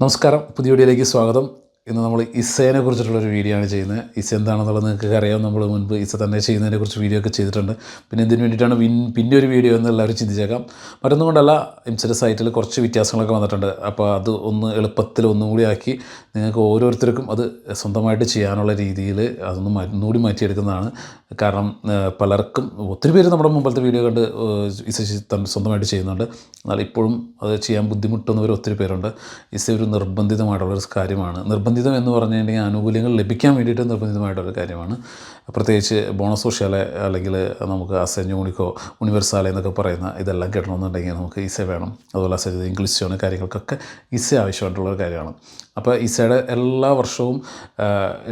നമസ്കാരം. പുതിയ വീഡിയോയിലേക്ക് സ്വാഗതം. ഇന്ന് നമ്മൾ ഇസേനെ കുറിച്ചിട്ടുള്ളൊരു വീഡിയോ ആണ് ചെയ്യുന്നത്. ഇസ എന്താണെന്നുള്ളത് നിങ്ങൾക്ക് അറിയാം. നമ്മൾ മുൻപ് ഇസ തന്നെ ചെയ്യുന്നതിനെ കുറിച്ച് വീഡിയോ ഒക്കെ ചെയ്തിട്ടുണ്ട്. പിന്നെ എന്തിനു വേണ്ടിയിട്ടാണ് വിൻ പിന്നെ ഒരു വീഡിയോ എന്ന് എല്ലാവരും ചിന്തിച്ചേക്കാം. മറ്റൊന്നും കൊണ്ടല്ല സൈറ്റിൽ കുറച്ച് വ്യത്യാസങ്ങളൊക്കെ വന്നിട്ടുണ്ട്. അപ്പോൾ അത് ഒന്ന് എളുപ്പത്തിൽ ഒന്നും കൂടി ആക്കി നിങ്ങൾക്ക് ഓരോരുത്തർക്കും അത് സ്വന്തമായിട്ട് ചെയ്യാനുള്ള രീതിയിൽ അതൊന്ന് ഒന്നുകൂടി മാറ്റിയെടുക്കുന്നതാണ്. കാരണം പലർക്കും ഒത്തിരി പേര് നമ്മുടെ മുമ്പത്തെ വീഡിയോ കണ്ട് ഇസ സ്വന്തമായിട്ട് ചെയ്യുന്നുണ്ട്. എന്നാൽ ഇപ്പോഴും അത് ചെയ്യാൻ ബുദ്ധിമുട്ടുന്നവർ ഒത്തിരി പേരുണ്ട്. ഇസ ഒരു നിർബന്ധിതമായിട്ടുള്ളൊരു കാര്യമാണ്. കാര്യമാണ് നിർബന്ധിതം എന്ന് പറഞ്ഞു കഴിഞ്ഞാൽ ആനുകൂല്യങ്ങൾ ലഭിക്കാൻ വേണ്ടിയിട്ട് നിർബന്ധിതമായിട്ടൊരു കാര്യമാണ്. പ്രത്യേകിച്ച് ബോണസ് സോഷ്യാലെ അല്ലെങ്കിൽ നമുക്ക് അസെൻ യൂണിക്കോ യൂണിവേഴ്സാലെ എന്നൊക്കെ പറയുന്ന ഇതെല്ലാം കിട്ടണമെന്നുണ്ടെങ്കിൽ നമുക്ക് ഇസ വേണം. അതുപോലെ അസെൻ ഇംഗ്ലീഷ് ആണ് കാര്യങ്ങൾക്കൊക്കെ ഇസ ആവശ്യമായിട്ടുള്ള കാര്യമാണ്. അപ്പോൾ ഇസയുടെ എല്ലാ വർഷവും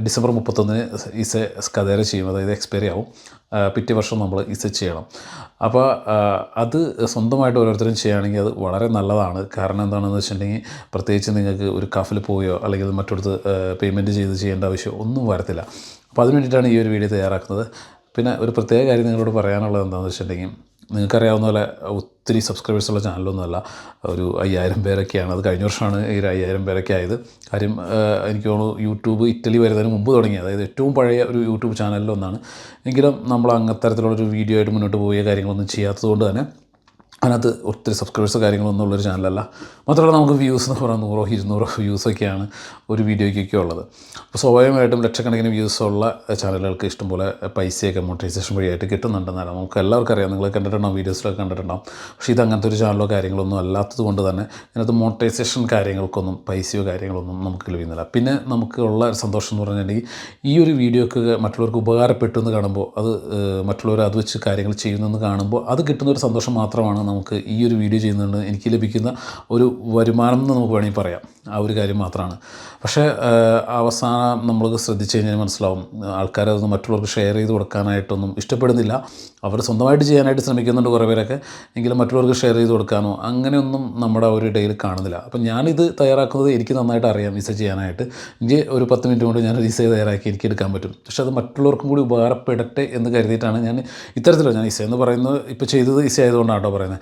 ഡിസംബർ മുപ്പത്തൊന്നിന് ഇസ കതേര ചെയ്യും. അതായത് എക്സ്പയറി ആവും. പിറ്റേ വർഷം നമ്മൾ ഇസ ചെയ്യണം. അപ്പോൾ അത് സ്വന്തമായിട്ട് ഓരോരുത്തരും ചെയ്യുകയാണെങ്കിൽ അത് വളരെ നല്ലതാണ്. കാരണം എന്താണെന്ന് വെച്ചിട്ടുണ്ടെങ്കിൽ പ്രത്യേകിച്ച് നിങ്ങൾക്ക് ഒരു കഫിൽ പോയോ അല്ലെങ്കിൽ മറ്റൊടുത്ത് പേയ്മെന്റ് ചെയ്ത് ചെയ്യേണ്ട ആവശ്യം ഒന്നും വരത്തില്ല. അപ്പോൾ അതിന് വേണ്ടിയിട്ടാണ് ഈ ഒരു വീഡിയോ തയ്യാറാക്കുന്നത്. പിന്നെ ഒരു പ്രത്യേക കാര്യം നിങ്ങളോട് പറയാനുള്ളത് എന്താണെന്ന് വെച്ചിട്ടുണ്ടെങ്കിൽ നിങ്ങൾക്കറിയാവുന്ന പോലെ ഒത്തിരി സബ്സ്ക്രൈബേഴ്സ് ഉള്ള ചാനലൊന്നുമല്ല. ഒരു അയ്യായിരം പേരൊക്കെയാണ്. അത് കഴിഞ്ഞ വർഷമാണ് ഈ ഒരു അയ്യായിരം പേരൊക്കെ ആയത്. കാര്യം എനിക്ക് തോന്നുന്നു യൂട്യൂബ് ഇറ്റലി വരുന്നതിന് മുമ്പ് തുടങ്ങി. അതായത് ഏറ്റവും പഴയ ഒരു യൂട്യൂബ് ചാനലിലൊന്നാണ്. എങ്കിലും നമ്മൾ അങ്ങത്തരത്തിലുള്ളൊരു വീഡിയോ ആയിട്ട് മുന്നോട്ട് പോയ കാര്യങ്ങളൊന്നും ചെയ്യാത്തത് കൊണ്ട് തന്നെ അതിനകത്ത് ഒത്തിരി സബ്സ്ക്രൈബേഴ്സ് കാര്യങ്ങളൊന്നും ഉള്ളൊരു ചാനലല്ല മാത്രമല്ല നമുക്ക് വ്യൂസ് എന്ന് പറഞ്ഞാൽ നൂറോ ഇരുന്നൂറോ വ്യൂസൊക്കെയാണ് ഒരു വീഡിയോയ്ക്കൊക്കെ ഉള്ളത്. അപ്പോൾ സ്വാഭാവികമായിട്ടും ലക്ഷക്കണക്കിന് വ്യൂസ് ഉള്ള ചാനലുകൾക്ക് ഇഷ്ടംപോലെ പൈസയൊക്കെ മോണിറ്റൈസേഷൻ വഴിയായിട്ട് കിട്ടുന്നുണ്ടെന്നാണ് നമുക്ക് എല്ലാവർക്കും അറിയാം. നിങ്ങൾ കണ്ടിട്ടുണ്ടാവും വീഡിയോസിലൊക്കെ കണ്ടിട്ടുണ്ടാവും. പക്ഷേ ഇത് അങ്ങനത്തെ ഒരു ചാനലോ കാര്യങ്ങളൊന്നും അല്ലാത്തത് കൊണ്ട് തന്നെ ഇതിനകത്ത് മോണിറ്റൈസേഷൻ കാര്യങ്ങൾക്കൊന്നും പൈസയോ കാര്യങ്ങളൊന്നും നമുക്ക് ലഭിക്കുന്നില്ല. പിന്നെ നമുക്ക് ഉള്ള സന്തോഷം എന്ന് പറഞ്ഞിട്ടുണ്ടെങ്കിൽ ഈ ഒരു വീഡിയോക്ക് മറ്റുള്ളവർക്ക് ഉപകാരപ്പെട്ടു എന്ന് കാണുമ്പോൾ അത് മറ്റുള്ളവർ അത് വെച്ച് കാര്യങ്ങൾ ചെയ്യുന്നെന്ന് കാണുമ്പോൾ അത് കിട്ടുന്ന ഒരു സന്തോഷം മാത്രമാണ് നമുക്ക് ഈ ഒരു വീഡിയോ ചെയ്യുന്നതുകൊണ്ട് എനിക്ക് ലഭിക്കുന്ന ഒരു വരുമാനം എന്ന് നമുക്ക് വേണമെങ്കിൽ പറയാം. ആ ഒരു കാര്യം മാത്രമാണ്. പക്ഷേ അവസാനം നമ്മൾ ശ്രദ്ധിച്ചു കഴിഞ്ഞാൽ മനസ്സിലാവും. ആൾക്കാരതൊന്നും മറ്റുള്ളവർക്ക് ഷെയർ ചെയ്ത് കൊടുക്കാനായിട്ടൊന്നും ഇഷ്ടപ്പെടുന്നില്ല. അവർ സ്വന്തമായിട്ട് ചെയ്യാനായിട്ട് ശ്രമിക്കുന്നുണ്ട് കുറേ പേരൊക്കെ. എങ്കിലും മറ്റുള്ളവർക്ക് ഷെയർ ചെയ്ത് കൊടുക്കാനോ അങ്ങനെയൊന്നും നമ്മുടെ ഒരു ഡെയിൽ കാണുന്നില്ല. അപ്പം ഞാനിത് തയ്യാറാക്കുന്നത് എനിക്ക് നന്നായിട്ട് അറിയാം വിസ ചെയ്യാനായിട്ട്. എനിക്ക് ഒരു പത്ത് മിനിറ്റ് കൊണ്ട് ഞാൻ വിസ തയ്യാറാക്കി എനിക്ക് എടുക്കാൻ പറ്റും. പക്ഷേ അത് മറ്റുള്ളവർക്കും കൂടി ഉപകാരപ്പെടട്ടെ എന്ന് കരുതിയിട്ടാണ് ഞാൻ ഇത്തരത്തിലുള്ള ഞാൻ ഇസ എന്ന് പറയുന്നത് ഇപ്പോൾ ചെയ്തത് ഇസ ആയതുകൊണ്ടാണ് കേട്ടോ പറയുന്നത്.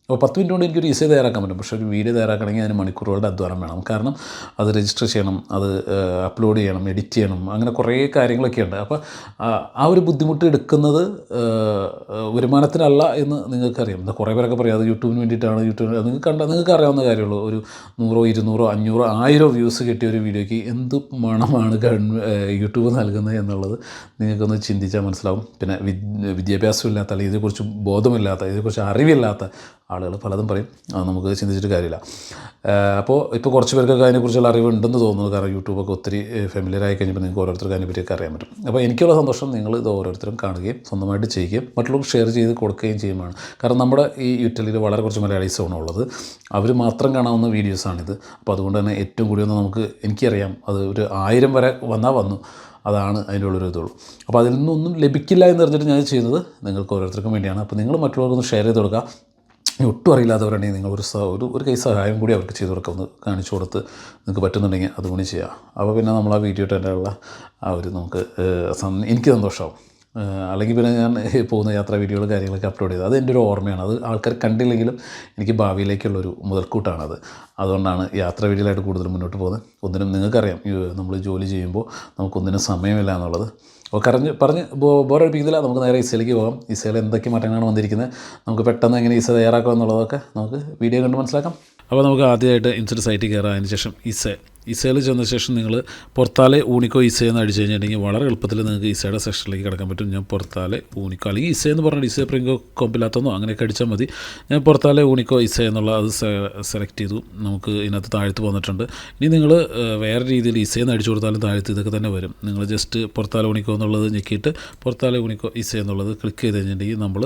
അപ്പോൾ പത്ത് മിനിറ്റ് കൊണ്ട് എനിക്കൊരു ഇസേ തയ്യാറാക്കാൻ പറ്റും. പക്ഷേ ഒരു വീഡിയോ തയ്യാറാക്കണമെങ്കിൽ അതിന് മണിക്കൂറുകളുടെ അധ്വാനം വേണം. കാരണം അത് രജിസ്റ്റർ ചെയ്യണം അത് അപ്ലോഡ് ചെയ്യണം എഡിറ്റ് ചെയ്യണം അങ്ങനെ കുറേ കാര്യങ്ങളൊക്കെ ഉണ്ട്. അപ്പോൾ ആ, ഒരു ബുദ്ധിമുട്ട് എടുക്കുന്നത് വരുമാനത്തിനല്ല എന്ന് നിങ്ങൾക്കറിയാം. എന്താ കുറേ പേരൊക്കെ പറയും അത് യൂട്യൂബിന് വേണ്ടിയിട്ടാണ് യൂട്യൂബിന് നിങ്ങൾക്ക് കണ്ട നിങ്ങൾക്ക് അറിയാവുന്ന കാര്യമുള്ളൂ. ഒരു നൂറോ ഇരുന്നൂറോ അഞ്ഞൂറോ ആയിരോ വ്യൂസ് കിട്ടിയ ഒരു വീഡിയോയ്ക്ക് എന്ത് മണമാണ് യൂട്യൂബ് നൽകുന്നത് എന്നുള്ളത് നിങ്ങൾക്കൊന്ന് ചിന്തിച്ചാൽ മനസ്സിലാവും. പിന്നെ വിദ്യാഭ്യാസമില്ലാത്ത അല്ലെങ്കിൽ ഇതേക്കുറിച്ച് ബോധമില്ലാത്ത ഇതിനെക്കുറിച്ച് അറിവില്ലാത്ത ആളുകൾ പലതും പറയും. അത് നമുക്ക് ചിന്തിച്ചിട്ട് കാര്യമില്ല. അപ്പോൾ ഇപ്പോൾ കുറച്ച് പേർക്കൊക്കെ അതിനെക്കുറിച്ചുള്ള അറിവ് ഉണ്ടെന്ന് തോന്നുന്നു. കാരണം യൂട്യൂബൊക്കെ ഒത്തിരി ഫെമിലിയർ ആയി കഴിഞ്ഞപ്പോൾ നിങ്ങൾക്ക് ഓരോരുത്തർക്ക് അതിനെപ്പറ്റിയൊക്കെ അറിയാൻ പറ്റും. അപ്പോൾ എനിക്കുള്ള സന്തോഷം നിങ്ങൾ ഇത് ഓരോരുത്തരും കാണുകയും സ്വന്തമായിട്ട് ചെയ്യുകയും മറ്റുള്ളവർക്ക് ഷെയർ ചെയ്ത് കൊടുക്കുകയും ചെയ്യുമാണ് കാരണം നമ്മുടെ ഈ യൂറ്റലിൽ വളരെ കുറച്ച് മലയാളീസാണ് ഉള്ളത്. അവർ മാത്രം കാണാവുന്ന വീഡിയോസാണിത് അപ്പോൾ അതുകൊണ്ട് തന്നെ ഏറ്റവും കൂടിയൊന്ന് നമുക്ക് എനിക്കറിയാം. അത് ഒരു ആയിരം വരെ വന്നാൽ വന്നു. അതാണ് അതിന്റെ ഉള്ളൊരു ഇതുള്ളൂ. അപ്പോൾ അതിൽ നിന്നൊന്നും ലഭിക്കില്ല എന്ന് പറഞ്ഞിട്ട് ഞാൻ ചെയ്യുന്നത് നിങ്ങൾക്ക് ഓരോരുത്തർക്കും വേണ്ടിയാണ്. അപ്പോൾ നിങ്ങൾ മറ്റുള്ളവർക്കൊന്ന് ഷെയർ ചെയ്ത് കൊടുക്കുക. ഇനി ഒട്ടും അറിയില്ലാത്തവരാണെങ്കിൽ നിങ്ങൾ ഒരു ഒരു ഒരു കൈ സഹായം കൂടി അവർക്ക് ചെയ്ത് കൊടുക്കുക ഒന്ന് കാണിച്ചു കൊടുത്ത് നിങ്ങൾക്ക് പറ്റുന്നുണ്ടെങ്കിൽ അതുകൊണ്ട് ചെയ്യാം. അപ്പോൾ പിന്നെ നമ്മൾ ആ വീഡിയോ ഇട്ടുള്ള ആ ഒരു നമുക്ക് എനിക്ക് സന്തോഷമാവും. അല്ലെങ്കിൽ പിന്നെ ഞാൻ പോകുന്ന യാത്രാ വീഡിയോകൾ കാര്യങ്ങളൊക്കെ അപ്ലോഡ് ചെയ്തത്. അത് എന്റെ ഒരു ഓർമ്മയാണ്. അത് ആൾക്കാർ കണ്ടില്ലെങ്കിലും എനിക്ക് ഭാവിയിലേക്കുള്ളൊരു മുതൽക്കൂട്ടാണത്. അതുകൊണ്ടാണ് യാത്രാ വീഡിയോയിലായിട്ട് കൂടുതൽ മുന്നോട്ട് പോകുന്നത്. ഒന്നിനും നിങ്ങൾക്കറിയാം. നമ്മൾ ജോലി ചെയ്യുമ്പോൾ നമുക്കൊന്നിനും സമയമില്ല എന്നുള്ളത്. അപ്പോൾ കറഞ്ഞ് പറഞ്ഞ് ബോറടിപ്പിക്കുന്നില്ല. നമുക്ക് നേരെ ഇസയിലേക്ക് പോകാം. ഇസയിൽ എന്തൊക്കെ മാറ്റങ്ങളാണ് വന്നിരിക്കുന്നത്? നമുക്ക് പെട്ടെന്ന് എങ്ങനെ ഇസ തയ്യാറാക്കാം എന്നുള്ളതൊക്കെ നമുക്ക് വീഡിയോ കണ്ട് മനസ്സിലാക്കാം. അപ്പോൾ നമുക്ക് ആദ്യമായിട്ട് ഇൻസ്റ്റന്റ് സൈറ്റിൽ കയറാം. അതിന് ശേഷം ഇസ ഇസയിൽ ചെന്ന ശേഷം നിങ്ങൾ പുറത്താലെ ഊണിക്കോ ഇസ എന്ന് അടിച്ചു കഴിഞ്ഞിട്ടുണ്ടെങ്കിൽ വളരെ എളുപ്പത്തിൽ നിങ്ങൾക്ക് ഇസയുടെ സെക്ഷനിലേക്ക് കിടക്കാൻ പറ്റും. ഞാൻ പുറത്താലെ ഊണിക്കോ അല്ലെങ്കിൽ ഇസ എന്ന് പറഞ്ഞാൽ ഇസേ പ്രിങ്കോ കോമ്പിലാത്തെന്നോ അങ്ങനെയൊക്കെ അടിച്ചാൽ മതി. ഞാൻ പുറത്താലെ ഊണിക്കോ ഇസ എന്നുള്ള അത് സെലക്ട് ചെയ്തു. നമുക്ക് ഇതിനകത്ത് താഴ്ത്ത് വന്നിട്ടുണ്ട്. ഇനി നിങ്ങൾ വേറെ രീതിയിൽ ഇസയെന്ന് അടിച്ചു കൊടുത്താലും താഴ്ത്ത് ഇതൊക്കെ തന്നെ വരും. നിങ്ങൾ ജസ്റ്റ് പുറത്താലെ ഊണിക്കോ എന്നുള്ളത് ഞെക്കിയിട്ട് പുറത്താലെ ഊണിക്കോ ഇസ എന്നുള്ളത് ക്ലിക്ക് ചെയ്ത് കഴിഞ്ഞിട്ടുണ്ടെങ്കിൽ നമ്മൾ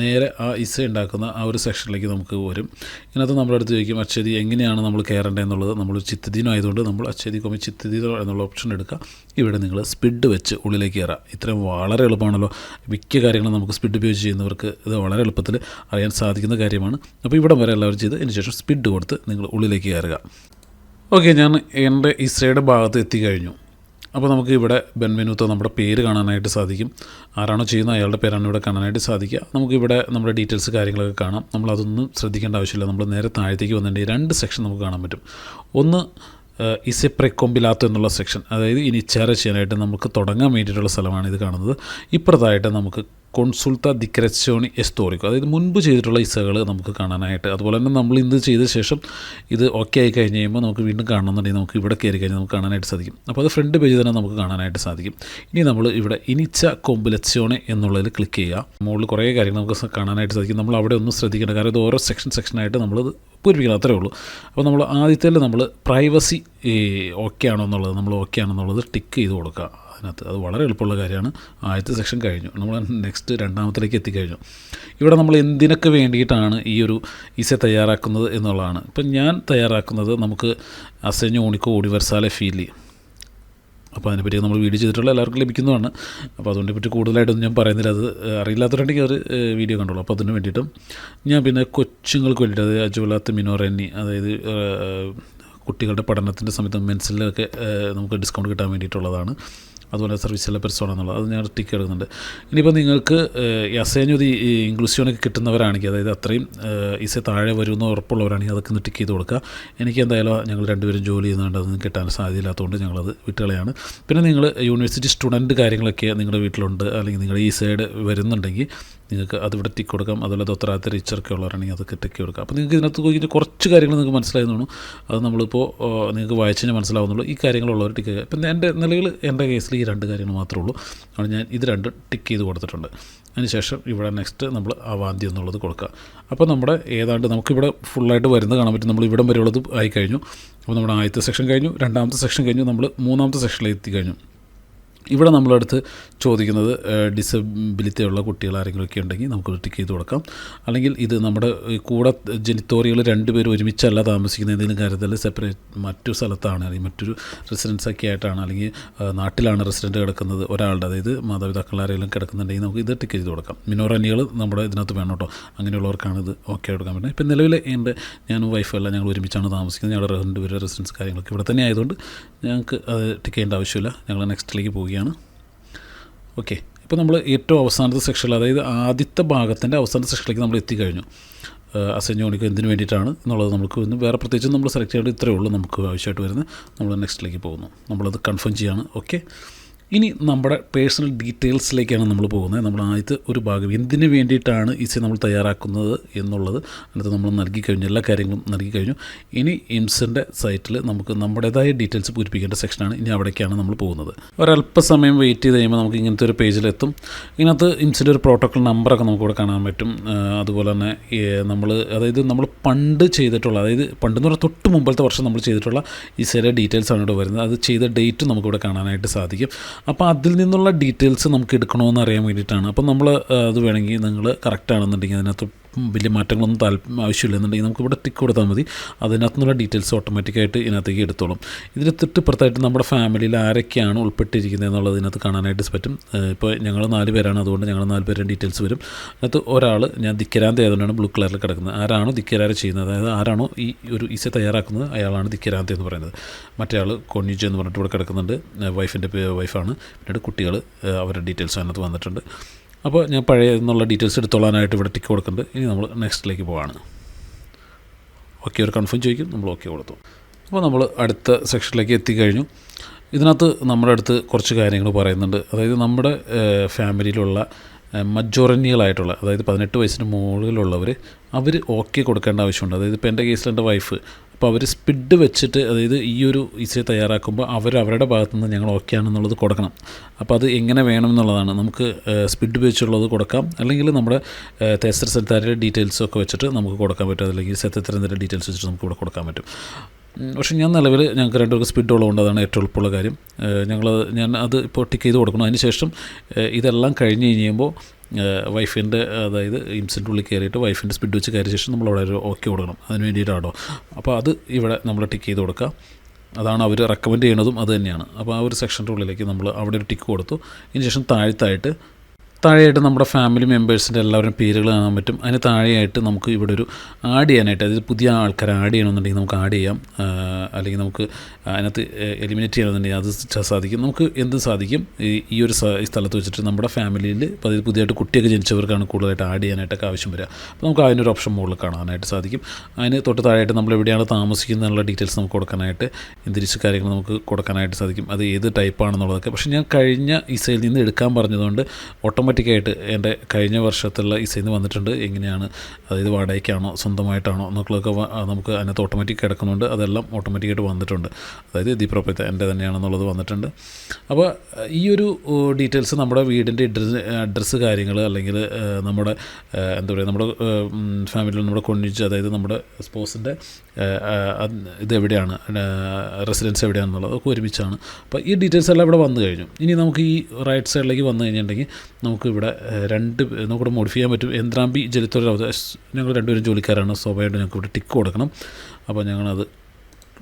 നേരെ ആ ഇസ ഉണ്ടാക്കുന്ന ആ ഒരു സെക്ഷനിലേക്ക് നമുക്ക് വരും. ഇതിനകത്ത് നമ്മുടെ അടുത്ത് ചോദിക്കും അക്ഷതി എങ്ങനെയാണ് നമ്മൾ കയറേണ്ടത് എന്നുള്ളത് നമ്മൾ ചിത്തദീനം ആയതുകൊണ്ട് നമ്മൾ അച്ചതി കൊമി ചിത്തിതീതോ എന്നുള്ള ഓപ്ഷൻ എടുക്കുക ഇവിടെ നിങ്ങൾ സ്പിഡ് വെച്ച് ഉള്ളിലേക്ക് കയറാം. ഇത്രയും വളരെ എളുപ്പമാണല്ലോ. മിക്ക കാര്യങ്ങളും നമുക്ക് സ്പിഡ് ഉപയോഗിച്ച് ചെയ്യുന്നവർക്ക് ഇത് വളരെ എളുപ്പത്തിൽ അറിയാൻ സാധിക്കുന്ന കാര്യമാണ്. അപ്പോൾ ഇവിടം വരെ എല്ലാവരും ചെയ്ത് അതിന് ശേഷം സ്പിഡ് കൊടുത്ത് നിങ്ങൾ ഉള്ളിലേക്ക് കയറുക. ഓക്കെ ഞാൻ എന്റെ ഇസയുടെ ഭാഗത്ത് എത്തിക്കഴിഞ്ഞു അപ്പോൾ നമുക്ക് ഇവിടെ ബെൻവെനൂത്ത് നമ്മുടെ പേര് കാണാനായിട്ട് സാധിക്കും. ആരാണോ ചെയ്യുന്ന അയാളുടെ പേരാണ് ഇവിടെ കാണാനായിട്ട് സാധിക്കുക. നമുക്കിവിടെ നമ്മുടെ ഡീറ്റെയിൽസ് കാര്യങ്ങളൊക്കെ കാണാം. നമ്മളതൊന്നും ശ്രദ്ധിക്കേണ്ട ആവശ്യമില്ല. നമ്മൾ നേരെ താഴത്തേക്ക് വന്നിട്ടുണ്ടെങ്കിൽ രണ്ട് സെക്ഷൻ നമുക്ക് കാണാൻ പറ്റും. ഒന്ന് ഇസെ പ്രെക്കൊമ്പിലാത്തോ എന്നുള്ള സെക്ഷൻ അതായത് ഇനി ചേര ചെയ്യാനായിട്ട് നമുക്ക് തുടങ്ങാൻ വേണ്ടിയിട്ടുള്ള സ്ഥലമാണ് ഇത് കാണുന്നത്. ഇപ്പുറത്തായിട്ട് നമുക്ക് കൊൺസുൾത്ത ദിക്രച്ചോണി എസ്തോറിക്കോ അതായത് മുൻപ് ചെയ്തിട്ടുള്ള ഇസകൾ നമുക്ക് കാണാനായിട്ട്. അതുപോലെ തന്നെ നമ്മൾ ഇന്ന് ചെയ്ത ശേഷം ഇത് ഓക്കെ ആയി കഴിഞ്ഞ് കഴിയുമ്പോൾ നമുക്ക് വീണ്ടും കാണണമെന്നുണ്ടെങ്കിൽ നമുക്ക് ഇവിടെ കയറി കഴിഞ്ഞാൽ നമുക്ക് കാണാനായിട്ട് സാധിക്കും. അപ്പോൾ അത് ഫ്രണ്ട് പേജ് തന്നെ നമുക്ക് കാണാനായിട്ട് സാധിക്കും. ഇനി നമ്മൾ ഇവിടെ ഇനിച്ച കൊമ്പുലച്ചോണെ എന്നുള്ളതിൽ ക്ലിക്ക് ചെയ്യുക. മുകളിൽ കുറേ കാര്യങ്ങൾ നമുക്ക് കാണാനായിട്ട് സാധിക്കും. നമ്മൾ അവിടെ ഒന്നും ശ്രദ്ധിക്കേണ്ട കാരണം ഇത് ഓരോ സെക്ഷൻ സെക്ഷനായിട്ട് നമ്മളത് പൂരിപ്പിക്കണം അത്രേ ഉള്ളൂ. അപ്പോൾ നമ്മൾ ആദ്യത്തേൽ നമ്മൾ പ്രൈവസി ഓക്കെ ആണോ എന്നുള്ളത് നമ്മൾ ഓക്കെ ആണെന്നുള്ളത് ടിക്ക് ചെയ്ത് കൊടുക്കുക അതിനകത്ത്. അത് വളരെ എളുപ്പമുള്ള കാര്യമാണ്. ആദ്യത്തെ സെക്ഷൻ കഴിഞ്ഞു. നമ്മൾ നെക്സ്റ്റ് രണ്ടാമത്തിലേക്ക് എത്തിക്കഴിഞ്ഞു. ഇവിടെ നമ്മൾ എന്തിനൊക്കെ വേണ്ടിയിട്ടാണ് ഈ ഒരു ഈസെ തയ്യാറാക്കുന്നത് എന്നുള്ളതാണ്. ഇപ്പം ഞാൻ തയ്യാറാക്കുന്നത് നമുക്ക് അസഞ്ഞ ഊണിക്കോ ഓടിവർസാലെ ഫീലി അപ്പോൾ അതിനെപ്പറ്റി നമ്മൾ വീഡിയോ ചെയ്തിട്ടുള്ള എല്ലാവർക്കും ലഭിക്കുന്നതാണ്. അപ്പോൾ അതുകൊണ്ട് പറ്റി കൂടുതലായിട്ടൊന്നും ഞാൻ പറയുന്നില്ല. അത് അറിയില്ലാത്തവരുണ്ടെങ്കിൽ അവർ വീഡിയോ കണ്ടോളൂ. അപ്പോൾ അതിന് വേണ്ടിയിട്ടും ഞാൻ പിന്നെ കൊച്ചുങ്ങൾക്ക് വേണ്ടിയിട്ട് അതായത് അജുലാത്ത് മിനോറന്നി അതായത് കുട്ടികളുടെ പഠനത്തിന്റെ സമയത്ത് മെൻസിലൊക്കെ നമുക്ക് ഡിസ്കൗണ്ട് കിട്ടാൻ വേണ്ടിയിട്ടുള്ളതാണ്. അതുപോലെ സർവീസിലെ പെർസോണ എന്നുള്ളത്. അത് ഞാൻ ടിക്ക് എടുക്കുന്നുണ്ട്. ഇനിയിപ്പോൾ നിങ്ങൾക്ക് അസേനൊരു ഇൻക്ലൂസീവനൊക്കെ കിട്ടുന്നവരാണെങ്കിൽ അതായത് അത്രയും ഇസെ താഴെ വരുമെന്ന് ഉറപ്പുള്ളവരാണെങ്കിൽ അതൊക്കെ ഒന്ന് ടിക്ക് ചെയ്ത് കൊടുക്കുക. എനിക്ക് എന്തായാലും ഞങ്ങൾ രണ്ടുപേരും ജോലി ചെയ്യുന്നതുകൊണ്ട് അതൊന്നും കിട്ടാൻ സാധ്യതയില്ലാത്തതുകൊണ്ട് ഞങ്ങളത് വിട്ടുകളയാണ്. പിന്നെ നിങ്ങൾ യൂണിവേഴ്സിറ്റി സ്റ്റുഡന്റ് കാര്യങ്ങളൊക്കെ നിങ്ങളുടെ വീട്ടിലുണ്ട്. അല്ലെങ്കിൽ നിങ്ങൾ ഈ സൈഡ് വരുന്നുണ്ടെങ്കിൽ നിങ്ങൾക്ക് അത് ഇവിടെ ടിക്ക് കൊടുക്കാം. അതുപോലെ ദൊത്തറാത്ത റിച്ചറൊക്കെ ഉള്ളവരാണെങ്കിൽ അതൊക്കെ ടിക്ക് കൊടുക്കാം. അപ്പോൾ നിങ്ങൾക്ക് ഇതിനകത്ത് നോക്കിയിട്ട് കുറച്ച് കാര്യങ്ങൾ നിങ്ങൾക്ക് മനസ്സിലായെന്നു അത് നമ്മളിപ്പോൾ നിങ്ങൾക്ക് വായിച്ചു കഴിഞ്ഞാൽ മനസ്സിലാവുന്നുള്ളൂ. ഈ കാര്യങ്ങളുള്ളവർ ടിക്ക് പിന്നെ എന്റെ നിലയിൽ എന്റെ കേസിൽ ഈ രണ്ട് കാര്യങ്ങൾ മാത്രമേ ഉള്ളൂ. അതുകൊണ്ട് ഞാൻ ഇത് രണ്ട് ടിക്ക് ചെയ്ത് കൊടുത്തിട്ടുണ്ട്. അതിനുശേഷം ഇവിടെ നെക്സ്റ്റ് നമ്മൾ അവാന്തി എന്നുള്ളത് കൊടുക്കുക. അപ്പോൾ നമ്മുടെ ഏതാണ്ട് നമുക്കിവിടെ ഫുള്ളായിട്ട് വരുന്നത് കാണാൻ പറ്റും. നമ്മൾ ഇവിടം വരെയുള്ളത് ആയി കഴിഞ്ഞു. അപ്പോൾ നമ്മുടെ ആദ്യത്തെ സെക്ഷൻ കഴിഞ്ഞു. രണ്ടാമത്തെ സെക്ഷൻ കഴിഞ്ഞു. നമ്മൾ മൂന്നാമത്തെ സെക്ഷനിലേക്ക് എത്തിക്കഴിഞ്ഞു ഇവിടെ നമ്മളടുത്ത് ചോദിക്കുന്നത് ഡിസബിലിറ്റി ഉള്ള കുട്ടികൾ ആരെങ്കിലുമൊക്കെ ഉണ്ടെങ്കിൽ നമുക്ക് ടിക്ക് ചെയ്ത് കൊടുക്കാം. അല്ലെങ്കിൽ ഇത് നമ്മുടെ കൂടെ ജനിത്തോറികൾ രണ്ടുപേരും ഒരുമിച്ചല്ല താമസിക്കുന്ന എന്തെങ്കിലും കാര്യത്തിൽ സെപ്പറേറ്റ് മറ്റു സ്ഥലത്താണ് അല്ലെങ്കിൽ മറ്റൊരു റെസിഡൻസൊക്കെ ആയിട്ടാണ് അല്ലെങ്കിൽ നാട്ടിലാണ് റെസിഡന്റ് കിടക്കുന്നത് ഒരാളുടെ അതായത് മാതാപിതാക്കൾ ആരെങ്കിലും കിടക്കുന്നുണ്ടെങ്കിൽ നമുക്ക് ഇത് ടിക്ക് ചെയ്ത് കൊടുക്കാം. മിനോറനികൾ നമ്മുടെ ഇതിനകത്ത് വേണം കേട്ടോ. അങ്ങനെയുള്ളവർക്കാണ് ഇത് ഓക്കെ കൊടുക്കാൻ പറ്റുന്നത്. ഇപ്പം നിലവിൽ എന്റെ ഞാനും വൈഫല്ല ഞങ്ങൾ ഒരുമിച്ചാണ് താമസിക്കുന്നത്. ഞങ്ങളുടെ രണ്ടുപേരുടെ റെസിഡൻസ് കാര്യങ്ങളൊക്കെ ഇവിടെ തന്നെ ആയതുകൊണ്ട് ഞങ്ങൾക്ക് അത് ടിക്ക് ചെയ്യേണ്ട ആവശ്യമില്ല. ഞങ്ങൾ നെക്സ്റ്റിലേക്ക് പോവുകയാണ് ഓക്കെ. ഇപ്പോൾ നമ്മൾ ഏറ്റവും അവസാനത്തെ സെക്ഷനിൽ അതായത് ആദ്യത്തെ ഭാഗത്തിന്റെ അവസാനത്തെ സെക്ഷനിലേക്ക് നമ്മൾ എത്തിക്കഴിഞ്ഞു. അസഞ്ഞോണിക്ക് എന്തിനു വേണ്ടിയിട്ടാണ് എന്നുള്ളത് നമുക്ക് ഇന്ന് വേറെ പ്രത്യേകിച്ച് നമ്മൾ സെലക്ട് ചെയ്യേണ്ടത് ഇത്രയേ ഉള്ളൂ നമുക്ക് ആവശ്യമായിട്ട് വരുന്നത്. നമ്മൾ നെക്സ്റ്റിലേക്ക് പോകുന്നു. നമ്മളത് കൺഫേം ചെയ്യാണ്. ഓക്കെ. ഇനി നമ്മുടെ പേഴ്സണൽ ഡീറ്റെയിൽസിലേക്കാണ് നമ്മൾ പോകുന്നത്. നമ്മൾ ആദ്യത്തെ ഒരു ഭാഗം എന്തിനു വേണ്ടിയിട്ടാണ് ഇസി നമ്മൾ തയ്യാറാക്കുന്നത് എന്നുള്ളത് അതിനകത്ത് നമ്മൾ നൽകി കഴിഞ്ഞു. എല്ലാ കാര്യങ്ങളും നൽകി കഴിഞ്ഞു. ഇനി ഇംസിന്റെ സൈറ്റിൽ നമുക്ക് നമ്മുടേതായ ഡീറ്റെയിൽസ് പൂരിപ്പിക്കേണ്ട സെക്ഷനാണ് ഇനി അവിടേക്കാണ് നമ്മൾ പോകുന്നത്. ഒരല്പസമയം വെയിറ്റ് ചെയ്ത് കഴിയുമ്പോൾ നമുക്ക് ഇങ്ങനത്തെ ഒരു പേജിലെത്തും ഇതിനകത്ത് ഇംസിന്റെ ഒരു പ്രോട്ടോക്കോൾ നമ്പറൊക്കെ നമുക്കിവിടെ കാണാൻ പറ്റും. അതുപോലെ തന്നെ നമ്മൾ അതായത് നമ്മൾ പണ്ട് ചെയ്തിട്ടുള്ള അതായത് പണ്ടെന്ന് പറഞ്ഞാൽ തൊട്ട് മുമ്പത്തെ വർഷം നമ്മൾ ചെയ്തിട്ടുള്ള ഇസയുടെ ഡീറ്റെയിൽസ് ആണ് ഇവിടെ വരുന്നത്. അത് ചെയ്ത ഡേറ്റും നമുക്കിവിടെ കാണാനായിട്ട് സാധിക്കും. അപ്പോൾ അതിൽ നിന്നുള്ള ഡീറ്റെയിൽസ് നമുക്ക് എടുക്കണമെന്ന് അറിയാൻ വേണ്ടിയിട്ടാണ്. അപ്പോൾ നമ്മൾ അത് വേണമെങ്കിൽ നിങ്ങൾ കറക്റ്റ് ആണെന്നുണ്ടെങ്കിൽ അതിനകത്ത് വലിയ മാറ്റങ്ങളൊന്നും താല്പര്യം ആവശ്യമില്ലെന്നുണ്ടെങ്കിൽ നമുക്ക് ഇവിടെ ടിക്ക് കൊടുത്താൽ മതി. അതിനകത്തുനിന്നുള്ള ഡീറ്റെയിൽസ് ഓട്ടോമാറ്റിക്കായിട്ട് ഇതിനകത്തേക്ക് എടുത്തോളും. ഇതിന് തൊട്ടിപ്പുറത്തായിട്ട് നമ്മുടെ ഫാമിലിയിൽ ആരൊക്കെയാണ് ഉൾപ്പെട്ടിരിക്കുന്നത് എന്നുള്ളത് ഇതിനകത്ത് കാണാനായിട്ട് പറ്റും. ഇപ്പോൾ ഞങ്ങൾ നാല് പേരാണ്. അതുകൊണ്ട് ഞങ്ങൾ നാല് പേരുടെ ഡീറ്റെയിൽസ് വരും. അതിനകത്ത് ഒരാൾ ഞാൻ ദിക്കരാന്ത ആയതുകൊണ്ടാണ് ബ്ലൂ കളറിൽ കിടക്കുന്നത്. ആരാണോ ദിക്കരാര ചെയ്യുന്നത്? അതായത് ആരാണോ ഈ ഒരു ഈസ തയ്യാറാക്കുന്നത്? അയാളാണ് ദിക്കരാന്ത എന്ന് പറയുന്നത്. മറ്റേ ആൾ കൊണ്ണിജ് എന്ന് പറഞ്ഞിട്ട് ഇവിടെ കിടക്കുന്നുണ്ട്. വൈഫിന്റെ വൈഫാണ് പിന്നീട് കുട്ടികൾ അവരുടെ ഡീറ്റെയിൽസ് അതിനകത്ത് വന്നിട്ടുണ്ട്. അപ്പോൾ ഞാൻ പഴയ എന്നുള്ള ഡീറ്റെയിൽസ് എടുത്തോളാനായിട്ട് ഇവിടെ ടിക്ക് കൊടുക്കുന്നുണ്ട്. ഇനി നമ്മൾ നെക്സ്റ്റിലേക്ക് പോവാണ്. ഓക്കെ ഒരു കൺഫേം ചോദിക്കും. നമ്മൾ ഓക്കെ കൊടുത്തു. അപ്പോൾ നമ്മൾ അടുത്ത സെക്ഷനിലേക്ക് എത്തിക്കഴിഞ്ഞു. ഇതിനകത്ത് നമ്മുടെ അടുത്ത് കുറച്ച് കാര്യങ്ങൾ പറയുന്നുണ്ട്. അതായത് നമ്മുടെ ഫാമിലിയിലുള്ള മജോറനികളായിട്ടുള്ള അതായത് പതിനെട്ട് വയസ്സിന് മുകളിലുള്ളവർ അവർ ഓക്കെ കൊടുക്കേണ്ട ആവശ്യമുണ്ട്. അതായത് ഇപ്പോൾ എന്റെ കേസിൽ എന്റെ വൈഫ് അപ്പോൾ അവർ സ്പിഡ് വെച്ചിട്ട് അതായത് ഈ ഒരു ഇസെ തയ്യാറാക്കുമ്പോൾ അവർ അവരുടെ ഭാഗത്തു നിന്ന് ഞങ്ങൾ ഓക്കെ ആണെന്നുള്ളത് കൊടുക്കണം. അപ്പോൾ അത് എങ്ങനെ വേണം എന്നുള്ളതാണ് നമുക്ക് സ്പിഡ് വെച്ചുള്ളത് കൊടുക്കാം. അല്ലെങ്കിൽ നമ്മുടെ തേസർ സെൽത്താരുടെ ഡീറ്റെയിൽസ് ഒക്കെ വെച്ചിട്ട് നമുക്ക് കൊടുക്കാൻ പറ്റും. അല്ലെങ്കിൽ സെത്തത്തിന്റെ ഡീറ്റെയിൽസ് വെച്ചിട്ട് നമുക്ക് ഇവിടെ കൊടുക്കാൻ പറ്റും. പക്ഷേ ഞാൻ നിലവിൽ ഞങ്ങൾക്ക് രണ്ടുപേർക്ക് സ്പിഡ് ഉള്ളതുകൊണ്ട് അതാണ് ഏറ്റവും എളുപ്പമുള്ള കാര്യം. ഞങ്ങൾ ഞാൻ അത് ഇപ്പോൾ ടിക്ക് ചെയ്ത് കൊടുക്കണം. അതിന് ശേഷം ഇതെല്ലാം കഴിഞ്ഞ് കഴിയുമ്പോൾ വൈഫിന്റെ അതായത് ഇംസിന്റെ ഉള്ളിൽ കയറിയിട്ട് വൈഫിന്റെ സ്പീഡ് വെച്ച് കയറിയ ശേഷം നമ്മൾ അവിടെ ഒരു ഓക്കെ കൊടുക്കണം. അതിന് വേണ്ടിയിട്ടാണോ? അപ്പോൾ അത് ഇവിടെ നമ്മൾ ടിക്ക് ചെയ്ത് കൊടുക്കുക അതാണ് അവർ റെക്കമെൻഡ് ചെയ്യണതും അത് തന്നെയാണ്. അപ്പോൾ ആ ഒരു സെക്ഷന്റെ ഉള്ളിലേക്ക് നമ്മൾ അവിടെ ഒരു ടിക്ക് കൊടുത്തു. ഇതിന് ശേഷം താഴ്ത്തായിട്ട് താഴെയായിട്ട് നമ്മുടെ ഫാമിലി മെമ്പേഴ്സിന്റെ എല്ലാവരുടെയും പേരുകൾ കാണാൻ പറ്റും. അതിന് താഴെയായിട്ട് നമുക്ക് ഇവിടെ ഒരു ആഡ് ചെയ്യാനായിട്ട് അതായത് പുതിയ ആൾക്കാരെ ആഡ് ചെയ്യണമെന്നുണ്ടെങ്കിൽ നമുക്ക് ആഡ് ചെയ്യാം. അല്ലെങ്കിൽ നമുക്ക് അതിനകത്ത് എലിമിനേറ്റ് ചെയ്യണമെന്നുണ്ടെങ്കിൽ അത് സാധിക്കും. നമുക്ക് എന്തും സാധിക്കും. ഈ ഒരു സ്ഥലത്ത് വെച്ചിട്ട് നമ്മുടെ ഫാമിലിയിൽ ഇപ്പോൾ പുതിയതായിട്ട് കുട്ടിയൊക്കെ ജനിച്ചവർക്കാണ് കൂടുതലായിട്ട് ആഡ് ചെയ്യാനായിട്ടൊക്കെ ആവശ്യം വരിക. അപ്പോൾ നമുക്ക് അതിനൊരു ഓപ്ഷൻ മുകളിൽ കാണാനായിട്ട് സാധിക്കും. അതിന് തൊട്ട് താഴെയായിട്ട് നമ്മൾ എവിടെയാണ് താമസിക്കുന്നതിനുള്ള ഡീറ്റെയിൽസ് നമുക്ക് കൊടുക്കാനായിട്ട് എന്തിരിച്ച് കാര്യങ്ങൾ നമുക്ക് കൊടുക്കാനായിട്ട് സാധിക്കും. അത് ഏത് ടൈപ്പാണെന്നുള്ളതൊക്കെ പക്ഷേ ഞാൻ കഴിഞ്ഞ ഇസയിൽ നിന്ന് എടുക്കാൻ പറഞ്ഞതുകൊണ്ട് ഓട്ടോമാറ്റിക്കായിട്ട് എന്റെ കഴിഞ്ഞ വർഷത്തുള്ള ഇസയിൽ വന്നിട്ടുണ്ട്. എങ്ങനെയാണ്? അതായത് വാടകയ്ക്കാണോ? സ്വന്തമായിട്ടാണോ? എന്നൊക്കെ നമുക്ക് അതിനകത്ത് ഓട്ടോമാറ്റിക് കിടക്കുന്നുണ്ട്. അതെല്ലാം ഓട്ടോമാറ്റിക്കായിട്ട് വന്നിട്ടുണ്ട്. അതായത് ദി പ്രോപ്പർട്ടി എന്റെ തന്നെയാണെന്നുള്ളത് വന്നിട്ടുണ്ട്. അപ്പോൾ ഈ ഒരു ഡീറ്റെയിൽസ് നമ്മുടെ വീടിന്റെ അഡ്രസ്സ് അഡ്രസ്സ് കാര്യങ്ങൾ അല്ലെങ്കിൽ നമ്മുടെ എന്താ പറയുക നമ്മുടെ ഫാമിലിയിൽ നമ്മുടെ കൊണ്ടിച്ച് അതായത് നമ്മുടെ സ്പോസിന്റെ ഇത് എവിടെയാണ് റെസിഡൻസ് എവിടെയാണെന്നുള്ളത് ഒക്കെ ഒരുമിച്ചാണ്. അപ്പോൾ ഈ ഡീറ്റെയിൽസ് എല്ലാം ഇവിടെ വന്നു കഴിഞ്ഞു. ഇനി നമുക്ക് ഈ റൈറ്റ് സൈഡിലേക്ക് വന്നു കഴിഞ്ഞിട്ടുണ്ടെങ്കിൽ നമുക്ക് ഇവിടെ രണ്ട് നമുക്കിവിടെ മോഡിഫൈ ചെയ്യാൻ പറ്റും. എന്ത്രാമ്പി ജലിത്തോര ഞങ്ങൾ രണ്ടുപേരും ജോലിക്കാരാണ്. സ്വാഭാവികമായിട്ടും ഞങ്ങൾക്ക് ഇവിടെ ടിക്ക് കൊടുക്കണം. അപ്പോൾ ഞങ്ങളത്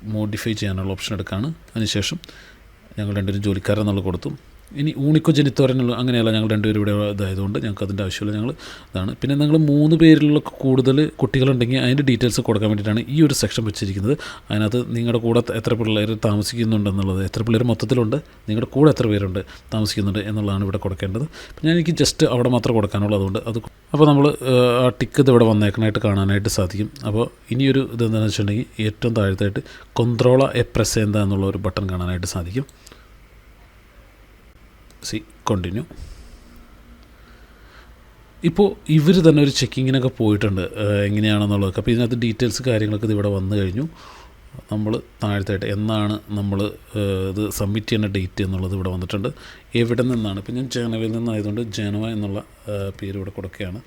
മോഡിഫൈ ചെയ്യാനുള്ള ഓപ്ഷൻ എടുക്കുകയാണ് അതിനുശേഷം ഞങ്ങൾ രണ്ടുപേരും ജോലിക്കാരെന്നുള്ള കൊടുത്തു. ഇനി ഊണിക്കോ ജനിത്തോരനുള്ള അങ്ങനെയല്ല ഞങ്ങൾ രണ്ടുപേരും ഇവിടെ ഇതായതുകൊണ്ട് ഞങ്ങൾക്ക് അതിന്റെ ആവശ്യമില്ല. ഞങ്ങൾ ഇതാണ്. പിന്നെ നിങ്ങൾ മൂന്ന് പേരിലുള്ള കൂടുതൽ കുട്ടികളുണ്ടെങ്കിൽ അതിന്റെ ഡീറ്റെയിൽസ് കൊടുക്കാൻ വേണ്ടിയിട്ടാണ് ഈ ഒരു സെക്ഷൻ വെച്ചിരിക്കുന്നത്. അതിനകത്ത് നിങ്ങളുടെ കൂടെ എത്ര പിള്ളേർ താമസിക്കുന്നുണ്ടെന്നുള്ളത് എത്ര പിള്ളേർ മൊത്തത്തിലുണ്ട് നിങ്ങളുടെ കൂടെ എത്ര പേരുണ്ട് താമസിക്കുന്നുണ്ട് എന്നുള്ളതാണ് ഇവിടെ കൊടുക്കേണ്ടത്. ഞാൻ എനിക്ക് ജസ്റ്റ് അവിടെ മാത്രം കൊടുക്കാനുള്ളൂ അതുകൊണ്ട് അത് അപ്പോൾ നമ്മൾ ആ ടിക്ക് ഇത് ഇവിടെ വന്നേക്കണായിട്ട് കാണാനായിട്ട് സാധിക്കും. അപ്പോൾ ഇനിയൊരു ഇതെന്താണെന്ന് വെച്ചിട്ടുണ്ടെങ്കിൽ ഏറ്റവും താഴത്തായിട്ട് കൊന്ത്രോള എ പ്രസേന്ത എന്നുള്ള ഒരു ബട്ടൺ കാണാനായിട്ട് സാധിക്കും. സി കണ്ടിന്യൂ ഇപ്പോൾ ഇവർ തന്നെ ഒരു ചെക്കിങ്ങിനൊക്കെ പോയിട്ടുണ്ട് എങ്ങനെയാണെന്നുള്ളതൊക്കെ. അപ്പോൾ ഇതിനകത്ത് ഡീറ്റെയിൽസ് കാര്യങ്ങളൊക്കെ ഇത് ഇവിടെ വന്നു കഴിഞ്ഞു. നമ്മൾ താഴത്തായിട്ട് എന്നാണ് നമ്മൾ ഇത് സബ്മിറ്റ് ചെയ്യുന്ന ഡേറ്റ് എന്നുള്ളത് ഇവിടെ വന്നിട്ടുണ്ട്. എവിടെ നിന്നാണ്? ഇപ്പം ഞാൻ ജനവയിൽ നിന്നായതുകൊണ്ട് ജനവ എന്നുള്ള പേര് ഇവിടെ കൊടുക്കുകയാണ്.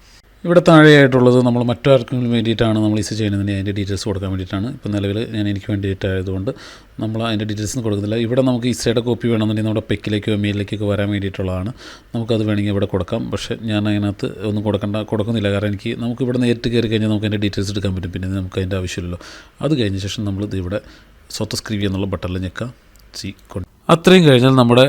ഇവിടെ താഴെയായിട്ടുള്ളത് നമ്മൾ മറ്റാർക്കെങ്കിലും വേണ്ടിയിട്ടാണ് നമ്മൾ ഈസി ചെയ്യുന്നതിന് അതിന്റെ ഡീറ്റെയിൽസ് കൊടുക്കാൻ വേണ്ടിയിട്ടാണ്. ഇപ്പോൾ നിലവിൽ ഞാൻ എനിക്ക് വേണ്ടിയിട്ടായതുകൊണ്ട് നമ്മൾ അതിന്റെ ഡീറ്റെയിൽസ് കൊടുക്കുന്നില്ല. ഇവിടെ നമുക്ക് ഇസയുടെ കോപ്പി വേണമെന്നുണ്ടെങ്കിൽ നമ്മുടെ പെക്കിലേക്കോ മെയിലിലേക്കോ വരാൻ വേണ്ടിയിട്ടുള്ളതാണ്. നമുക്കത് വേണമെങ്കിൽ ഇവിടെ കൊടുക്കാം. പക്ഷേ ഞാൻ അതിനകത്ത് ഒന്നും കൊടുക്കേണ്ട കൊടുക്കുന്നില്ല. കാരണം എനിക്ക് നമുക്ക് ഇവിടെ നേരിട്ട് കയറി കഴിഞ്ഞാൽ നമുക്ക് അതിന്റെ ഡീറ്റെയിൽസ് എടുക്കാൻ പറ്റും. പിന്നെ നമുക്ക് അതിന്റെ ആവശ്യമില്ലല്ലോ. അത് കഴിഞ്ഞ ശേഷം നമ്മൾ ഇതിവിടെ ഇവിടെ സ്വത്തസ്ക്രീവി എന്നുള്ള ബട്ടണിൽ ഞെക്കാം. സി കൊണ്ട് അത്രയും കഴിഞ്ഞാൽ നമ്മുടെ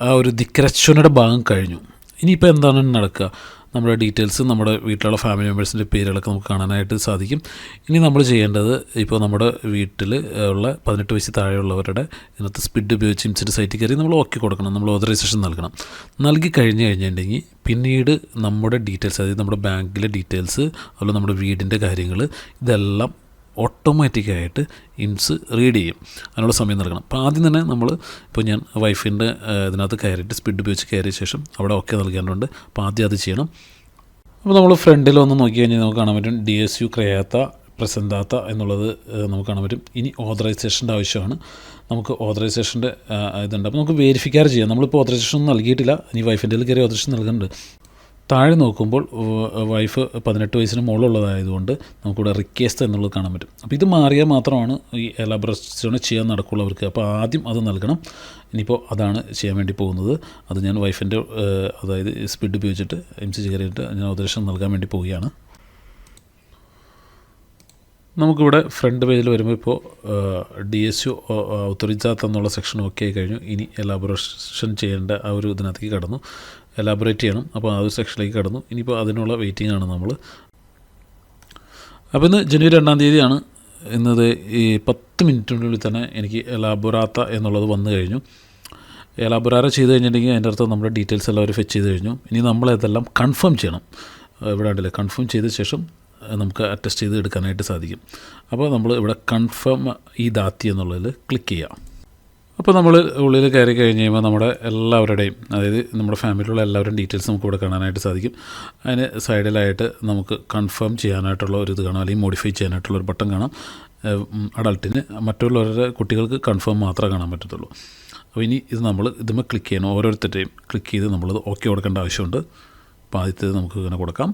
ആ ഒരു ദിക്കരച്ചോനയുടെ ഭാഗം കഴിഞ്ഞു. ഇനിയിപ്പോൾ എന്താണ് നടക്കുക? നമ്മുടെ ഡീറ്റെയിൽസ് നമ്മുടെ വീട്ടിലുള്ള ഫാമിലി മെമ്പേഴ്സിന്റെ പേരുകളൊക്കെ നമുക്ക് കാണാനായിട്ട് സാധിക്കും. ഇനി നമ്മൾ ചെയ്യേണ്ടത് ഇപ്പോൾ നമ്മുടെ വീട്ടിൽ ഉള്ള പതിനെട്ട് വയസ്സിൽ താഴെയുള്ളവരുടെ ഇതിനകത്ത് സ്പിഡ് ഉപയോഗിച്ച് ഇൻസിറ്റ് സൈറ്റിൽ കയറി നമ്മൾ ഓക്കെ കൊടുക്കണം നമ്മൾ ഓതറൈസേഷൻ നൽകണം. നൽകി കഴിഞ്ഞ് കഴിഞ്ഞിട്ടുണ്ടെങ്കിൽ പിന്നീട് നമ്മുടെ ഡീറ്റെയിൽസ് അതായത് നമ്മുടെ ബാങ്കിലെ ഡീറ്റെയിൽസ് അതുപോലെ നമ്മുടെ വീടിന്റെ കാര്യങ്ങൾ ഇതെല്ലാം ഓട്ടോമാറ്റിക്കായിട്ട് ഇൻസ് റീഡ് ചെയ്യും. അതിനുള്ള സമയം നൽകണം. അപ്പോൾ ആദ്യം തന്നെ നമ്മൾ ഇപ്പോൾ ഞാൻ വൈഫിന്റെ ഇതിനകത്ത് കയറിയിട്ട് സ്പീഡ് ഉപയോഗിച്ച് കയറിയ ശേഷം അവിടെ ഓക്കെ നൽകേണ്ടതുണ്ട്. അപ്പോൾ ആദ്യം അത് ചെയ്യണം. അപ്പോൾ നമ്മൾ ഫ്രണ്ടിൽ ഒന്ന് നോക്കി കഴിഞ്ഞാൽ നമുക്ക് കാണാൻ പറ്റും ഡി എസ് യു ക്രയാത്ത പ്രസന്റാത്ത എന്നുള്ളത് നമുക്ക് കാണാൻ പറ്റും. ഇനി ഓതറൈസേഷന്റെ ആവശ്യമാണ്. നമുക്ക് ഓതറൈസേഷന്റെ ഇതുണ്ട്. അപ്പോൾ നമുക്ക് വെരിഫിക്കാർ ചെയ്യാം. നമ്മളിപ്പോൾ ഓതറൈസേഷൻ ഒന്നും നൽകിയിട്ടില്ല. ഇനി വൈഫിന്റെ കയറി ഓതറൈസേഷൻ നൽകുന്നുണ്ട്. താഴെ നോക്കുമ്പോൾ വൈഫ് പതിനെട്ട് വയസ്സിന് മുകളിലുള്ളതായതുകൊണ്ട് നമുക്കിവിടെ റിക്വസ്റ്റ് എന്നുള്ളത് കാണാൻ പറ്റും. അപ്പോൾ ഇത് മാറിയാൽ മാത്രമാണ് ഈ എലാബറേഷൻ ചെയ്യാൻ നടക്കുള്ളവർക്ക്. അപ്പോൾ ആദ്യം അത് നൽകണം. ഇനിയിപ്പോൾ അതാണ് ചെയ്യാൻ വേണ്ടി പോകുന്നത്. അത് ഞാൻ വൈഫിന്റെ അതായത് സ്പീഡ് ഉപയോഗിച്ചിട്ട് എം സി കയറിയിട്ട് ഞാൻ ഉപദേശം നൽകാൻ വേണ്ടി പോവുകയാണ്. നമുക്കിവിടെ ഫ്രണ്ട് പേജിൽ വരുമ്പോൾ ഇപ്പോൾ ഡി എസ് യു ഔത്തറിജാത്ത എന്നുള്ള സെക്ഷൻ ഓക്കെ ആയി കഴിഞ്ഞു. ഇനി എലാബറേഷൻ ചെയ്യേണ്ട ആ ഒരു ഇതിനകത്തേക്ക് കടന്നു. എലാബറേറ്റ് ചെയ്യണം. അപ്പോൾ ആ ഒരു സെക്ഷനിലേക്ക് കടന്നു. ഇനിയിപ്പോൾ അതിനുള്ള വെയിറ്റിംഗ് ആണ് നമ്മൾ. അപ്പോൾ ഇന്ന് ജനുവരി രണ്ടാം തീയതിയാണ്. ഇന്നത് ഈ പത്ത് മിനിറ്റിനുള്ളിൽ തന്നെ എനിക്ക് എലാബൊറാത്ത എന്നുള്ളത് വന്നു കഴിഞ്ഞു. എലാബൊറാറ ചെയ്ത് കഴിഞ്ഞിട്ടുണ്ടെങ്കിൽ അതിന്റെ അർത്ഥം നമ്മുടെ ഡീറ്റെയിൽസ് എല്ലാം അവർ ഫെച്ച് ചെയ്ത് കഴിഞ്ഞു. ഇനി നമ്മളതെല്ലാം കൺഫേം ചെയ്യണം. ഇവിടെ ഉണ്ടല്ലേ? കൺഫേം ചെയ്ത ശേഷം നമുക്ക് അറ്റസ്റ്റ് ചെയ്ത് എടുക്കാനായിട്ട് സാധിക്കും. അപ്പോൾ നമ്മൾ ഇവിടെ കൺഫേം ഈ ദാത്തി എന്നുള്ളതിൽ ക്ലിക്ക് ചെയ്യാം അപ്പോൾ നമ്മൾ ഉള്ളിൽ കയറി കഴിഞ്ഞ് കഴിയുമ്പോൾ നമ്മുടെ എല്ലാവരുടെയും അതായത് നമ്മുടെ ഫാമിലിയിലുള്ള എല്ലാവരുടെയും ഡീറ്റെയിൽസ് നമുക്ക് ഇവിടെ കാണാനായിട്ട് സാധിക്കും. അതിന് സൈഡിലായിട്ട് നമുക്ക് കൺഫേം ചെയ്യാനായിട്ടുള്ള ഒരു ഇത് കാണാം അല്ലെങ്കിൽ മോഡിഫൈ ചെയ്യാനായിട്ടുള്ള ഒരു ബട്ടൺ കാണാം. അഡൾട്ടിന് മറ്റുള്ളവരുടെ കുട്ടികൾക്ക് കൺഫേം മാത്രമേ കാണാൻ പറ്റത്തുള്ളൂ. അപ്പോൾ ഇനി ഇത് നമ്മൾ ഇതുമ്പോൾ ക്ലിക്ക് ചെയ്യണം ഓരോരുത്തരുടെയും ക്ലിക്ക് ചെയ്ത് നമ്മളത് ഓക്കെ കൊടുക്കേണ്ട ആവശ്യമുണ്ട്. അപ്പോൾ ആദ്യത്തേത് നമുക്ക് ഇങ്ങനെ കൊടുക്കാം.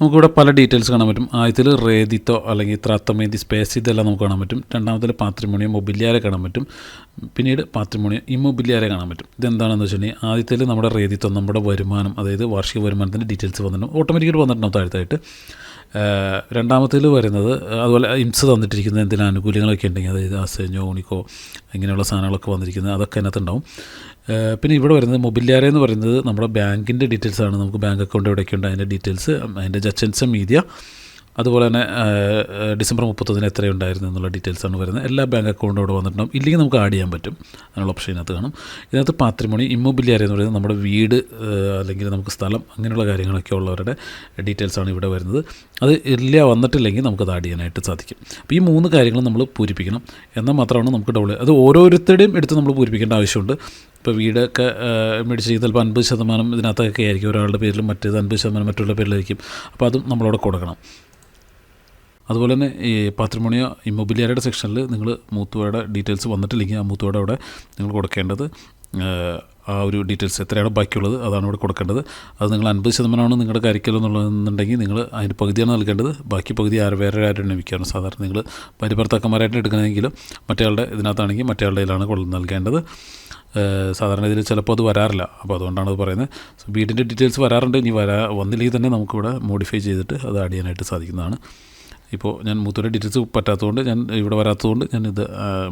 നമുക്കിവിടെ പല ഡീറ്റെയിൽസ് കാണാൻ പറ്റും. ആദ്യത്തിൽ റേദിത്തോ അല്ലെങ്കിൽ ത്രാത്തമേതി സ്പേസ് ഇതെല്ലാം നമുക്ക് കാണാൻ പറ്റും. രണ്ടാമത്തിൽ പാത്രിമോണിയം മൊബിലിയാരെ കാണാൻ പറ്റും. പിന്നീട് പാത്രിമോണിയം ഇമ്മൊബിലിയാരെ കാണാൻ പറ്റും. ഇതെന്താണെന്ന് വെച്ചിട്ടുണ്ടെങ്കിൽ ആദ്യത്തിൽ നമ്മുടെ റേദിത്തോ നമ്മുടെ വരുമാനം അതായത് വാർഷിക വരുമാനത്തിന്റെ ഡീറ്റെയിൽസ് വന്നിട്ടുണ്ട്. ഓട്ടോമാറ്റിക്കായിട്ട് വന്നിട്ടുണ്ടാവും താഴത്തായിട്ട് രണ്ടാമത്തേൽ വരുന്നത് അതുപോലെ ഇംസ് തന്നിട്ടിരിക്കുന്ന എന്തെങ്കിലും ആനുകൂല്യങ്ങളൊക്കെ ഉണ്ടെങ്കിൽ അതായത് അസഞ്ഞോ ഊണിക്കോ ഇങ്ങനെയുള്ള സാധനങ്ങളൊക്കെ വന്നിരിക്കുന്നത് അതൊക്കെ അതിനകത്തുണ്ടാവും. പിന്നെ ഇവിടെ വരുന്നത് മൊബിലിയാര എന്ന് പറയുന്നത് നമ്മുടെ ബാങ്കിന്റെ ഡീറ്റെയിൽസ് ആണ് നമുക്ക് ബാങ്ക് അക്കൗണ്ട് എവിടെയൊക്കെ ഉണ്ട് അതിന്റെ ഡീറ്റെയിൽസ് അതിന്റെ ജച്ചൻസ് മീഡിയ അതുപോലെ തന്നെ ഡിസംബർ മുപ്പത്തൊന്നിന് എത്രയുണ്ടായിരുന്നു എന്നുള്ള ഡീറ്റെയിൽസ് ആണ് വരുന്നത്. എല്ലാ ബാങ്ക് അക്കൗണ്ടും ഇവിടെ വന്നിട്ടുണ്ടാവും. ഇല്ലെങ്കിൽ നമുക്ക് ആഡ് ചെയ്യാൻ പറ്റും. അതിനുള്ള ഓപ്ഷൻ ഇതിനകത്ത് കാണും. ഇതിനകത്ത് പാത്രിമോണി ഇമ്മൊബിലിയാര എന്ന് പറയുന്നത് നമ്മുടെ വീട് അല്ലെങ്കിൽ നമുക്ക് സ്ഥലം അങ്ങനെയുള്ള കാര്യങ്ങളൊക്കെ ഉള്ളവരുടെ ഡീറ്റെയിൽസ് ആണ് ഇവിടെ വരുന്നത്. അത് ഇല്ല വന്നിട്ടില്ലെങ്കിൽ നമുക്കത് ആഡ് ചെയ്യാനായിട്ട് സാധിക്കും. അപ്പോൾ ഈ മൂന്ന് കാര്യങ്ങൾ നമ്മൾ പൂരിപ്പിക്കണം. എന്നാൽ മാത്രമാണ് നമുക്ക് ഡബിൾ അത് ഓരോരുത്തരുടെയും എടുത്ത് നമ്മൾ പൂരിപ്പിക്കേണ്ട ആവശ്യമുണ്ട്. ഇപ്പോൾ വീടൊക്കെ മേടിച്ച് ചിലപ്പോൾ അൻപത് ശതമാനം ഇതിനകത്തൊക്കെ ആയിരിക്കും. ഒരാളുടെ പേരിലും മറ്റേത് അൻപത് ശതമാനം മറ്റുള്ള പേരിലായിരിക്കും. അപ്പോൾ അതും നമ്മളവിടെ കൊടുക്കണം. അതുപോലെ തന്നെ ഈ പാത്രിമോണിയ ഇമ്മൊബിലിയറുടെ സെക്ഷനിൽ നിങ്ങൾ മൂത്തുവയുടെ ഡീറ്റെയിൽസ് വന്നിട്ടില്ലെങ്കിൽ ആ മൂത്തുവയുടെ അവിടെ നിങ്ങൾ കൊടുക്കേണ്ടത് ആ ഒരു ഡീറ്റെയിൽസ് എത്രയാണ് ബാക്കിയുള്ളത് അതാണ് ഇവിടെ കൊടുക്കേണ്ടത്. അത് നിങ്ങൾ അൻപത് ശതമാനമാണ് നിങ്ങളുടെ കാര്യക്കൽ എന്നുള്ളതെന്നുണ്ടെങ്കിൽ നിങ്ങൾ അതിന് പകുതിയാണ് നൽകേണ്ടത്. ബാക്കി പകുതി ആര് വേറെ ആരും ലഭിക്കുകയാണ് സാധാരണ നിങ്ങൾ പരിഭർത്താക്കന്മാരായിട്ട് എടുക്കണമെങ്കിലും മറ്റേയാളുടെ ഇതിനകത്താണെങ്കിൽ മറ്റേയാളുടെ ഇതിലാണ് നൽകേണ്ടത്. സാധാരണ ഇതിൽ ചിലപ്പോൾ അത് വരാറില്ല. അപ്പോൾ അതുകൊണ്ടാണ് അത് പറയുന്നത്. വീടിന്റെ ഡീറ്റെയിൽസ് വരാറുണ്ട്. ഇനി വരാ വന്നില്ലെങ്കിൽ തന്നെ നമുക്കിവിടെ മോഡിഫൈ ചെയ്തിട്ട് അത് ആഡ് ചെയ്യാനായിട്ട് സാധിക്കുന്നതാണ്. ഇപ്പോൾ ഞാൻ മൂത്തൂരെ ഡീറ്റെയിൽസ് പറ്റാത്തതുകൊണ്ട് ഞാൻ ഇവിടെ വരാത്തതുകൊണ്ട് ഞാൻ ഇത്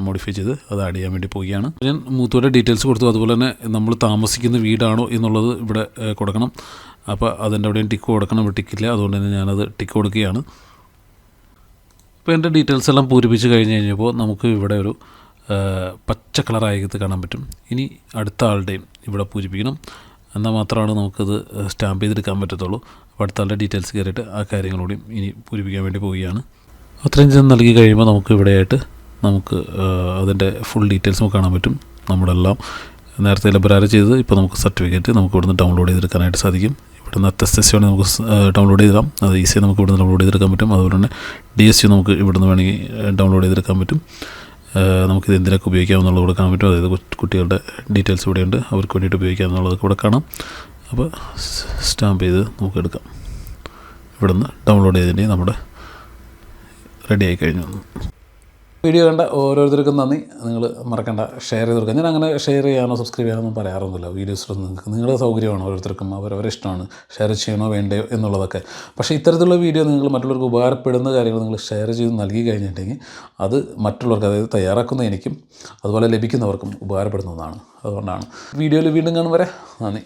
മോഡിഫൈ ചെയ്ത് അത് ആഡ് ചെയ്യാൻ വേണ്ടി പോവുകയാണ്. ഞാൻ മൂത്തൂരെ ഡീറ്റെയിൽസ് കൊടുത്തു. അതുപോലെ തന്നെ നമ്മൾ താമസിക്കുന്ന വീടാണോ എന്നുള്ളത് ഇവിടെ കൊടുക്കണം. അപ്പോൾ അതിന്റെ അവിടെയും ടിക്ക് കൊടുക്കണം. ഇവിടെ ടിക്കില്ല അതുകൊണ്ട് തന്നെ ഞാനത് ടിക്ക് കൊടുക്കുകയാണ്. ഇപ്പോൾ എന്റെ ഡീറ്റെയിൽസ് എല്ലാം പൂരിപ്പിച്ച് കഴിഞ്ഞ് കഴിഞ്ഞപ്പോൾ നമുക്ക് ഇവിടെ ഒരു പച്ച കളറായി കാണാൻ പറ്റും. ഇനി അടുത്ത ആളുടെയും ഇവിടെ പൂരിപ്പിക്കണം. എന്നാൽ മാത്രമാണ് നമുക്കത് സ്റ്റാമ്പ് ചെയ്തെടുക്കാൻ പറ്റത്തുള്ളൂ. അപ്പോൾ അടുത്ത ആളുടെ ഡീറ്റെയിൽസ് കയറിയിട്ട് ആ കാര്യങ്ങളോടെയും ഇനി പൂരിപ്പിക്കാൻ വേണ്ടി പോവുകയാണ്. അത്രയും ചെന്ന് നൽകി കഴിയുമ്പോൾ നമുക്ക് ഇവിടെയായിട്ട് നമുക്ക് അതിന്റെ ഫുൾ ഡീറ്റെയിൽസ് നമുക്ക് കാണാൻ പറ്റും. നമ്മളെല്ലാം നേരത്തെ ലഭ്യരാറ് ചെയ്തത് ഇപ്പോൾ നമുക്ക് സർട്ടിഫിക്കറ്റ് നമുക്ക് ഇവിടുന്ന് ഡൗൺലോഡ് ചെയ്തെടുക്കാനായിട്ട് സാധിക്കും. ഇവിടുന്ന് എസ് വേണമെങ്കിൽ നമുക്ക് ഡൗൺലോഡ് ചെയ്തിടാം അത് ഈസിയായി നമുക്ക് ഇവിടുന്ന് ഡൗൺലോഡ് ചെയ്തെടുക്കാൻ പറ്റും. അതുപോലെ തന്നെ ഡി എസ് യു നമുക്ക് ഇവിടുന്ന് വേണമെങ്കിൽ ഡൗൺലോഡ് ചെയ്തെടുക്കാൻ പറ്റും. നമുക്കിത് എന്തിനൊക്കെ ഉപയോഗിക്കാം എന്നുള്ളത് ഇവിടെ കാണാൻ പറ്റും. അതായത് കുട്ടികളുടെ ഡീറ്റെയിൽസ് ഇവിടെയുണ്ട്. അവർക്ക് വേണ്ടിയിട്ട് ഉപയോഗിക്കാം എന്നുള്ളതൊക്കെ ഇവിടെ കാണാം. അപ്പോൾ സ്റ്റാമ്പ് ചെയ്ത് നമുക്ക് എടുക്കാം. ഇവിടുന്ന് ഡൗൺലോഡ് ചെയ്തിട്ടുണ്ടെങ്കിൽ നമ്മുടെ റെഡി ആയി കഴിഞ്ഞു. വീഡിയോ കണ്ട ഓരോരുത്തർക്കും നന്ദി. നിങ്ങൾ മറക്കണ്ട. ഷെയർ ചെയ്ത് കൊടുക്കുക. ഞാൻ അങ്ങനെ ഷെയർ ചെയ്യാനോ സബ്സ്ക്രൈബ് ചെയ്യാനോ ഒന്നും പറയാറൊന്നുമില്ല. വീഡിയോസിലൊന്നും നിങ്ങൾക്ക്. നിങ്ങളുടെ സൗകര്യമാണ് ഓരോരുത്തർക്കും. അവരവരെ ഇഷ്ടമാണ്. ഷെയർ ചെയ്യണോ വേണ്ടയോ എന്നുള്ളതൊക്കെ. പക്ഷേ ഇത്തരത്തിലുള്ള വീഡിയോ നിങ്ങൾ മറ്റുള്ളവർക്ക് ഉപകാരപ്പെടുന്ന കാര്യങ്ങൾ നിങ്ങൾ ഷെയർ ചെയ്ത് നൽകി കഴിഞ്ഞിട്ടുണ്ടെങ്കിൽ അത് മറ്റുള്ളവർക്ക് അതായത് തയ്യാറാക്കുന്ന എനിക്കും അതുപോലെ ലഭിക്കുന്നവർക്കും ഉപകാരപ്പെടുന്നതാണ്. അതുകൊണ്ടാണ്. വീഡിയോയിൽ വീണ്ടും കാണും വരെ. നന്ദി.